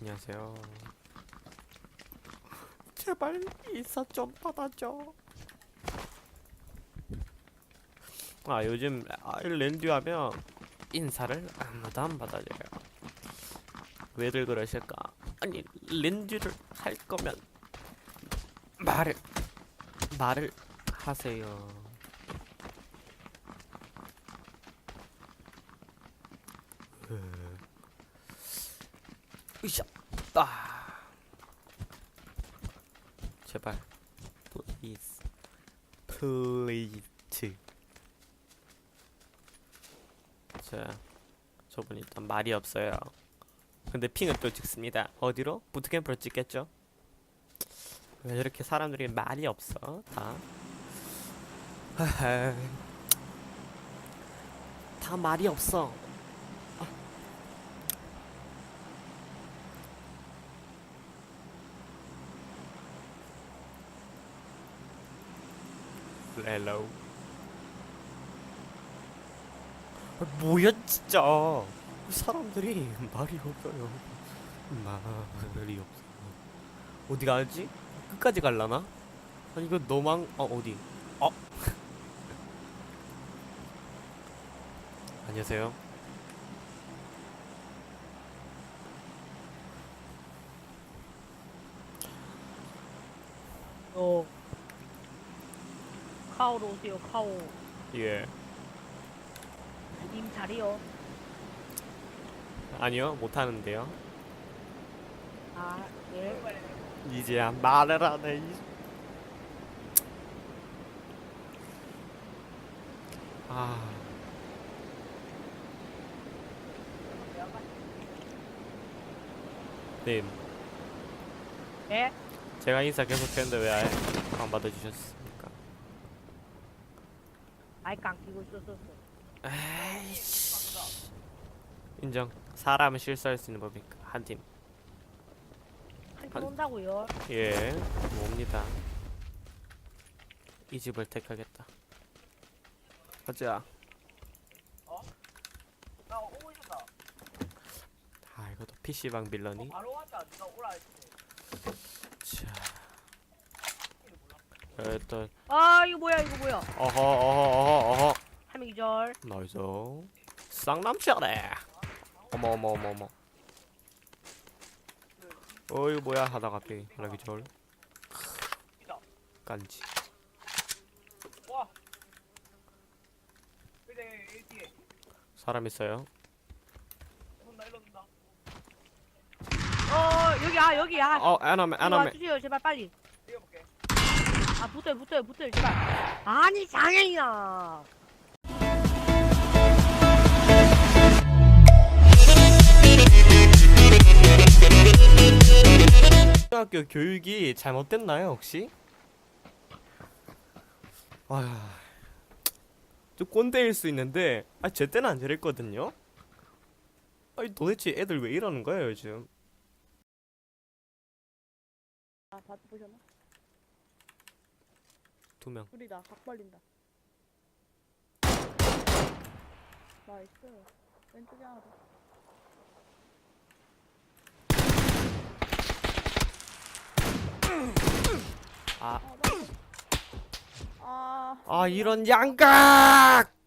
안녕하세요. 제발 인사 좀 받아줘. 아 요즘 아일랜드 하면 인사를 아무도 안 받아줘요. 왜들 그러실까? 아니 랜드를 할 거면 말을 말을 하세요. 으. 으쌰. 아. 제발. please. please. 자, 저분 일단 말이 없어요. 근데 핑은 또 찍습니다. 어디로? 부트캠프로 찍겠죠? 왜 이렇게 사람들이 말이 없어? 다. 하하. 다 말이 없어. 헬로. 아, 뭐야 진짜 사람들이 말이 없어요. 말이 없어. 어디 가지? 끝까지 갈라나? 아니 이거 너망 어 어디? 어? 안녕하세요. 어. 카오로 오세요, 카오. 예. 님 잘해요. 아니요 못 하는데요. 아, 예. 이제야 말을 하네. 이- 아. 님, 예? 제가 인사 계속했는데 왜 안 받아주셨습니까? 마이크 안 끼고 있었었어. 에이씨. 인정. 사람은 실수할 수 있는 법이니까 한 팀. 한팀 온다고요? 예, 뭡니다. 이 집을 택하겠다. 가자. 나 오고 있었다. 아, 이것도 PC방 빌런이. 바로 왔다. 네가 오라 했지. 자. 일단 아, 이거 뭐야, 이거 뭐야. 어허 어허 어허 어허. 한 명 이절. 나이스. 쌍남치하네. 어머 어머 어머 어머. 어이 뭐야 하다가 갑자기 하나 기절. 깐지. 사람 있어요? 어, 여기, 아, 여기, 아. 어, 이리 아나메. 와주세요, 제발 빨리. 아, 붙어요, 붙어요, 붙어요, 제발. 아니, 장애인아. 초등학교 교육이 잘못됐나요 혹시? 아, 좀 꼰대일 수 있는데 아, 제 때는 안 저랬거든요. 아니 도대체 애들 왜 이러는 거예요 요즘? 아, 보셨나? 두 명. 둘이다, 각 벌린다. 나이스. 왼쪽에 하나 더. 아, 아, 아 이런 양각!